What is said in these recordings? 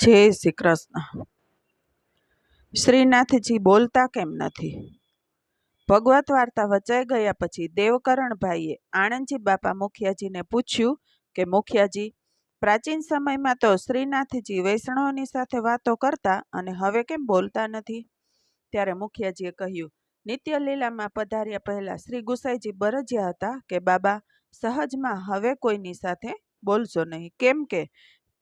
જય શ્રી કૃષ્ણ. શ્રીનાથજી બોલતા કેમ નથી? ભગવત વાર્તા વચાઈ ગયા પછી દેવકરણભાઈએ આણંદજી બાપા મુખિયાજીને પૂછ્યું કે, મુખિયાજી, પ્રાચીન સમયમાં તો શ્રીનાથજી વૈષ્ણવની સાથે વાતો કરતા અને હવે કેમ બોલતા નથી? ત્યારે મુખિયાજીએ કહ્યું નિત્ય લીલામાં પધાર્યા પહેલા શ્રી ગુસાઈજી બરજ્યા હતા કે, બાબા, સહજમાં હવે કોઈની સાથે બોલશો નહીં. કેમ કે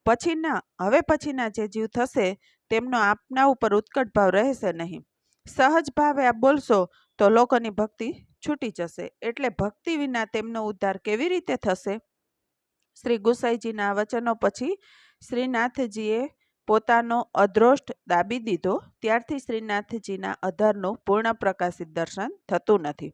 પછીના, હવે પછીના જે જીવ થશે, તેમનો આપના ઉપર ઉત્કટ ભાવ રહેશે નહીં. સહજ ભાવે આ બોલશો તો લોકોની ભક્તિ છૂટી જશે. એટલે ભક્તિ વિના તેમનો ઉદ્ધાર કેવી રીતે થશે? શ્રી ગુસાઈજીના વચનો પછી શ્રીનાથજીએ પોતાનો અદ્રોષ્ટ દાબી દીધો. ત્યારથી શ્રીનાથજીના અધરનું પૂર્ણ પ્રકાશિત દર્શન થતું નથી.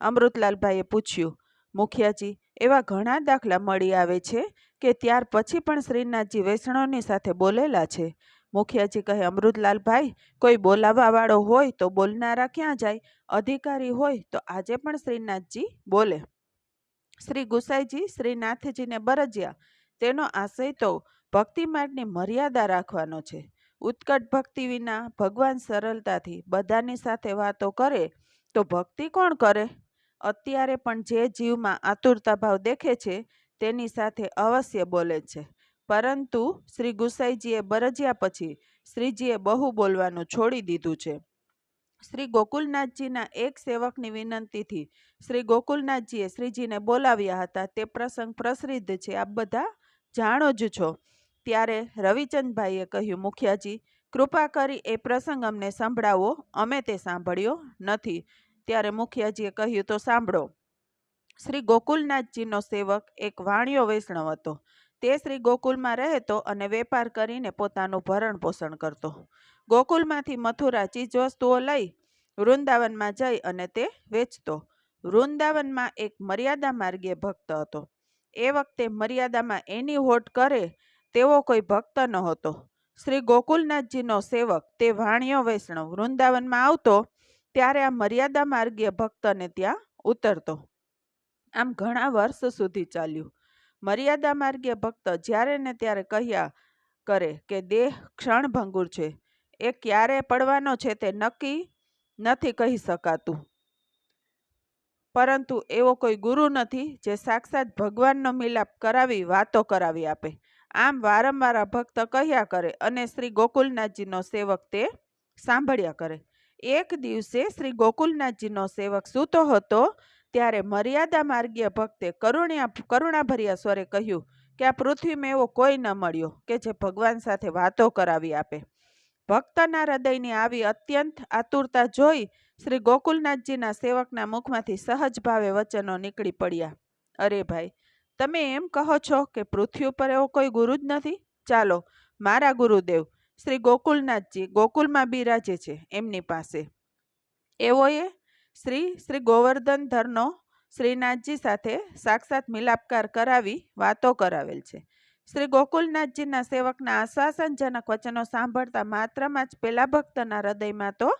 અમૃતલાલભાઈએ પૂછ્યું, મુખિયાજી, એવા ઘણા દાખલા મળી આવે છે કે ત્યાર પછી પણ શ્રીનાથજી વૈષ્ણવની સાથે બોલેલા છે. મુખિયાજી કહે, અમૃતલાલભાઈ, કોઈ બોલાવવાવાળો હોય તો બોલનારા ક્યાં જાય? અધિકારી હોય તો આજે પણ શ્રીનાથજી બોલે. શ્રી ગુસાઈજી શ્રીનાથજીને બરજ્યા. તેનો આશય તો ભક્તિ માર્ગની મર્યાદા રાખવાનો છે. ઉત્કટ ભક્તિ વિના ભગવાન સરળતાથી બધાની સાથે વાતો કરે તો ભક્તિ કોણ કરે? અત્યારે પણ જે જીવમાં આતુરતા ભાવ દેખે છે તેની સાથે અવશ્ય બોલે છે. પરંતુ શ્રી ગુસાઈજીએ બરજ્યા પછી શ્રીજીએ બહુ બોલવાનું છોડી દીધું છે. શ્રી ગોકુલનાથજીના એક સેવકની વિનંતીથી શ્રી ગોકુલનાથજીએ શ્રીજીને બોલાવ્યા હતા. તે પ્રસંગ પ્રસિદ્ધ છે. આપ બધા જાણો જ છો. ત્યારે રવિચંદભાઈએ કહ્યું, મુખિયાજી, કૃપા કરી એ પ્રસંગ અમને સંભળાવો. અમે તે સાંભળ્યો નથી. ત્યારે મુખિયાજીએ કહ્યું, તો સાંભળો. શ્રી ગોકુલનાથજીનો સેવક એક વાણિયો વૈષ્ણવ હતો. તે શ્રી ગોકુલમાં રહેતો અને વેપાર કરીને પોતાનું ભરણ પોષણ કરતો. ગોકુલમાંથી મથુરા ચીજવસ્તુઓ લઈ વૃંદાવનમાં જઈ અને તે વેચતો. વૃંદાવનમાં એક મર્યાદા માર્ગીય ભક્ત હતો. એ વખતે મર્યાદામાં એની હોટ કરે તેવો કોઈ ભક્ત નહોતો. શ્રી ગોકુલનાથજીનો સેવક તે વાણિયો વૈષ્ણવ વૃંદાવનમાં આવતો ત્યારે આ મર્યાદા માર્ગીય ભક્તને ત્યાં ઉતરતો. આમ ઘણા વર્ષ સુધી ચાલ્યું. મર્યાદા માર્ગે ભક્ત જ્યારે ને ત્યારે કહ્યા કરે કે, દેહ ક્ષણભંગુર છે. એ ક્યારે પડવાનો છે તે નક્કી નથી કહી શકાતું. પરંતુ એવો કોઈ ગુરુ નથી જે સાક્ષાત ભગવાનનો મિલાપ કરાવી, વાતો કરાવી આપે. આમ વારંવાર ભક્ત કહ્યા કરે અને શ્રી ગોકુલનાથજીનો સેવક તે સાંભળ્યા કરે. એક દિવસે શ્રી ગોકુલનાથજીનો સેવક સૂતો હતો ત્યારે મર્યાદા માર્ગીય ભક્તે કરુણ્યા, કરુણાભર્યા સ્વરે કહ્યું કે આ પૃથ્વીમાં એવો કોઈ ન મળ્યો કે જે ભગવાન સાથે વાતો કરાવી આપે. ભક્તના હૃદયની આવી અત્યંત આતુરતા જોઈ શ્રી ગોકુલનાથજીના સેવકના મુખમાંથી સહજ ભાવે વચનો નીકળી પડ્યા. અરે ભાઈ, તમે એમ કહો છો કે પૃથ્વી ઉપર એવો કોઈ ગુરુ જ નથી? ચાલો, મારા ગુરુદેવ, શ્રી ગોકુલનાથજી ગોકુલમાં બિરાજે છે એમની પાસે. એવોએ શ્રી શ્રી ગોવર્ધનધરનો શ્રીનાથજી સાથે સાક્ષાત મિલાપકાર કરાવી વાતો કરાવેલ છે. શ્રી ગોકુલનાથજીના સેવકના આશ્વાસનજનક વચનો સાંભળતા માત્રમાં જ પેલા ભક્તના હૃદયમાં તો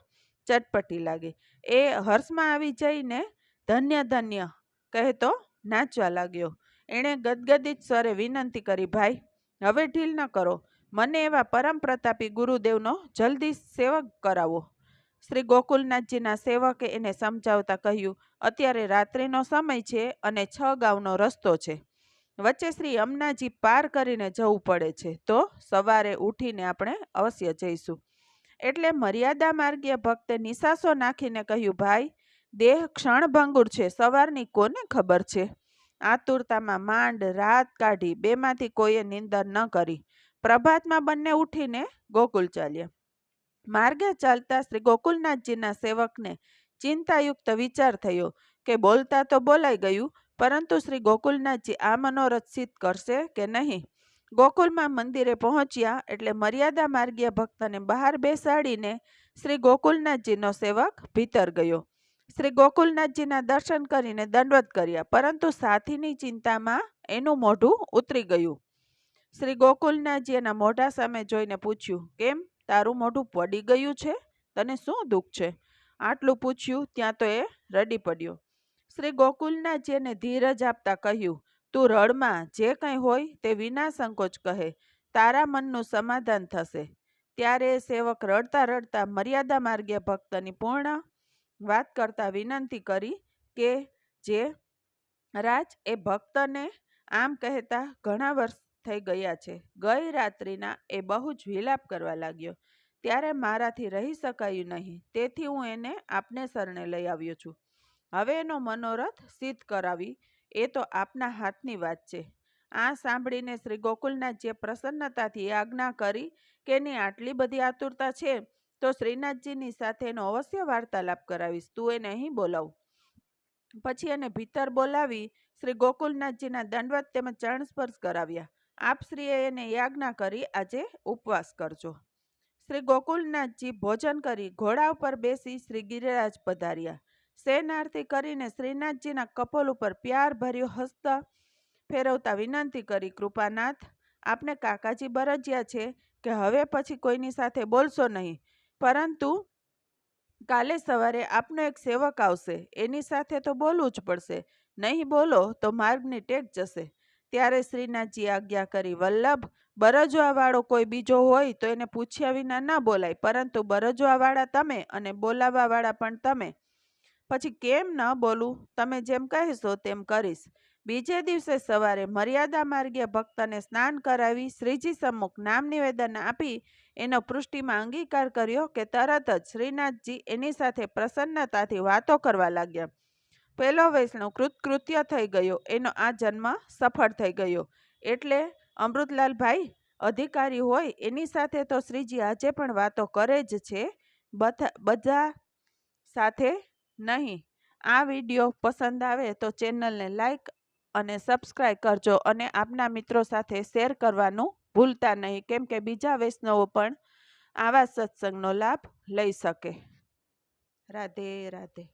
ચટપટી લાગી. એ હર્ષમાં આવી જઈને ધન્ય ધન્ય કહેતો નાચવા લાગ્યો. એણે ગદગદિત સ્વરે વિનંતી કરી, ભાઈ, હવે ઢીલ ન કરો. મને એવા પરમ પ્રતાપી ગુરુદેવનો જલ્દી સેવક કરાવો. શ્રી ગોકુલનાથજીના સેવકે એને સમજાવતા કહ્યું, અત્યારે રાત્રિનો સમય છે અને છ ગાઉનો રસ્તો છે. વચ્ચે શ્રી અમનાજી પાર કરીને જવું પડે છે. તો સવારે ઉઠીને આપણે અવશ્ય જઈશું. એટલે મર્યાદા માર્ગીય ભક્તે નિશાસો નાખીને કહ્યું, ભાઈ, દેહ ક્ષણભંગુર છે. સવારની કોને ખબર છે? આતુરતામાં માંડ, રાત કાઢી, બેમાંથી કોઈએ નિંદર ન કરી. પ્રભાતમાં બંને ઉઠીને ગોકુલ ચાલ્યા. માર્ગે ચાલતા શ્રી ગોકુલનાથજીના સેવકને ચિંતાયુક્ત વિચાર થયો કે બોલતા તો બોલાઈ ગયું, પરંતુ શ્રી ગોકુલનાથજી આ મનોરથ કરશે કે નહીં? ગોકુલમાં મંદિરે પહોંચ્યા એટલે મર્યાદા માર્ગીય ભક્તને બહાર બેસાડીને શ્રી ગોકુલનાથજીનો સેવક ભીતર ગયો. શ્રી ગોકુલનાથજીના દર્શન કરીને દંડવત કર્યા, પરંતુ સાથીની ચિંતામાં એનું મોઢું ઉતરી ગયું. શ્રી ગોકુલનાથજી એના મોઢા સામે જોઈને પૂછ્યું, કેમ? તારું મોઢું પડી ગયું છે? તને શું દુઃખ છે? આટલું પૂછ્યું ત્યાં તો એ રડી પડ્યો. શ્રી ગોકુલનાથજીને ધીરજ આપતા કહ્યું, તું રડમાં જે કંઈ હોય તે વિના સંકોચ કહે. તારા મનનું સમાધાન થશે. ત્યારે સેવક રડતા રડતા મર્યાદા માર્ગે ભક્તની પૂર્ણ વાત કરતા વિનંતી કરી કે જે રાજ એ ભક્તને આમ કહેતા ઘણા વર્ષ થઈ ગયા છે. ગઈ રાત્રિના એ બહુ જ વિલાપ કરવા લાગ્યો. ત્યારે મારાથી રહી શકાયું નહીં. તેથી હું એને આપને શરણે લઈ આવ્યો છું. હવે એનો મનોરથ સિદ્ધ કરાવી. એ તો આપના હાથની વાત છે. આ સાંભળીને શ્રી ગોકુલનાથજીએ પ્રસન્નતાથી આજ્ઞા કરી કે એની આટલી બધી આતુરતા છે, તો શ્રીનાથજીની સાથે એનો અવશ્ય વાર્તાલાપ કરાવીશ. તું એને અહીં બોલાવ. પછી એને ભીતર બોલાવી શ્રી ગોકુલનાથજીના દંડવત તેમજ ચરણ સ્પર્શ કરાવ્યા. આપશ્રીએ એને યાજ્ઞા કરી આજે ઉપવાસ કરજો. શ્રી ગોકુલનાથજી ભોજન કરી ઘોડા ઉપર બેસી શ્રી ગિરિરાજ પધાર્યા. સેનાર્થી કરીને શ્રીનાથજીના કપોલ ઉપર પ્યાર ભર્યો હસ્ત ફેરવતા વિનંતી કરી, કૃપાનાથ, આપને કાકાજી બરજ્યા છે કે હવે પછી કોઈની સાથે બોલશો નહીં? પરંતુ કાલે સવારે આપનો એક સેવક આવશે. એની સાથે તો બોલવું જ પડશે. નહીં બોલો તો માર્ગની ટેક જશે. ત્યારે શ્રીનાથજી આજ્ઞા કરી, વલ્લભ, બરજવાવાળો કોઈ બીજો હોય તો એને પૂછ્યા વિના ના બોલાય, પરંતુ બરજવાવાળા તમે અને બોલાવવાવાળા પણ તમે. પછી કેમ ન બોલું? તમે જેમ કહેશો તેમ કરીશ. બીજે દિવસે સવારે મર્યાદા માર્ગે ભક્તને સ્નાન કરાવી શ્રીજી સમ્મુખ નામ નિવેદન આપી એનો પૃષ્ટિમાં અંગીકાર કર્યો કે તરત જ શ્રીનાથજી એની સાથે પ્રસન્નતાથી વાતો કરવા લાગ્યા. પહેલો વૈષ્ણવ કૃતકૃત્ય થઈ ગયો. એનો આ જન્મ સફળ થઈ ગયો. એટલે અમૃતલાલભાઈ અધિકારી હોય, એની સાથે તો શ્રીજી આજે પણ વાતો કરે જ છે. બધા સાથે નહીં. આ વીડિયો પસંદ આવે તો ચેનલને લાઈક અને સબસ્ક્રાઈબ કરજો અને આપના મિત્રો સાથે શેર કરવાનું ભૂલતા નહીં, કેમ કે બીજા વૈષ્ણવો પણ આવા સત્સંગનો લાભ લઈ શકે. રાધે રાધે.